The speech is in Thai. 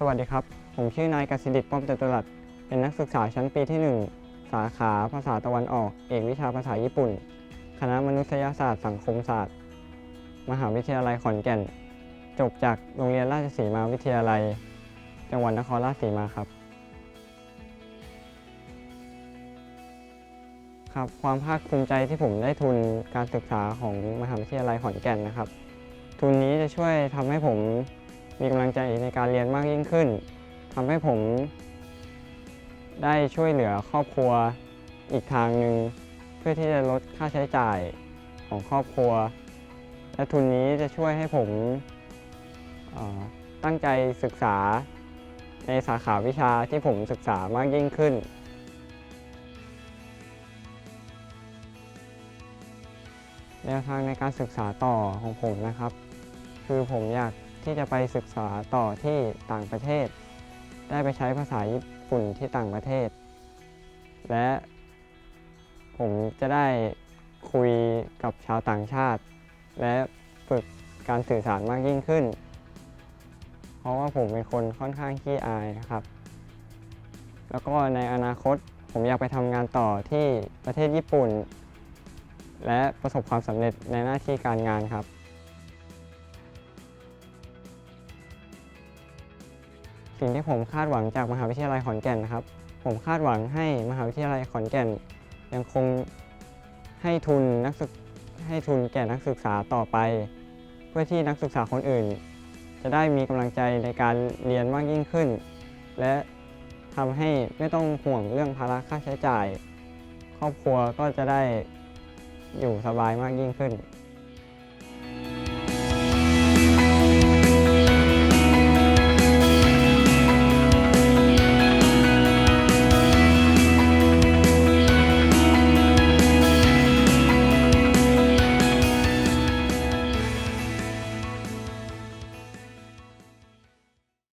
สวัสดีครับ ผมชื่อนายกสิดิตป้อมจตุรัส เป็นนักศึกษาชั้นปีที่ 1 สาขาภาษาตะวันออก เอกวิชาภาษาญี่ปุ่น คณะมนุษยศาสตร์สังคมศาสตร์ มหาวิทยาลัยขอนแก่น จบจากโรงเรียนราชสีมาวิทยาลัย จังหวัดนครราชสีมาครับ ครับ ความภาคภูมิใจที่ผมได้ทุนการศึกษาของมหาวิทยาลัยขอนแก่นนะครับ ทุนนี้จะช่วยทำให้ผม มีกำลังใจในการเรียนมากยิ่งขึ้นทำให้ผมได้ช่วยเหลือครอบครัวอีกทางหนึ่งเพื่อที่จะลดค่าใช้จ่ายของครอบครัว และทุนนี้จะช่วยให้ผมตั้งใจศึกษาในสาขาวิชาที่ผมศึกษามากยิ่งขึ้น แนวทางในการศึกษาต่อของผมนะครับ คือผมอยาก ที่จะไปศึกษาต่อที่ต่างประเทศ ได้ไปใช้ภาษาญี่ปุ่นที่ต่างประเทศ และผมจะได้คุยกับชาวต่างชาติ และฝึกการสื่อสารมากยิ่งขึ้น เพราะว่าผมเป็นคนค่อนข้างขี้อายนะครับ แล้วก็ในอนาคตผมอยากไปทำงานต่อที่ประเทศญี่ปุ่น และประสบความสำเร็จในหน้าที่การงานครับ สิ่งที่ผมคาดหวังจากมหาวิทยาลัยขอนแก่นนะครับ ผมคาดหวังให้มหาวิทยาลัยขอนแก่น ยังคงให้ทุนนักศึกให้ทุนแก่นักศึกษาต่อไป เพื่อที่นักศึกษาคนอื่น จะได้มีกำลังใจในการเรียนมากยิ่งขึ้น และทำให้ไม่ต้องห่วงเรื่องภาระค่าใช้จ่าย ครอบครัวก็จะได้อยู่สบายมากยิ่งขึ้น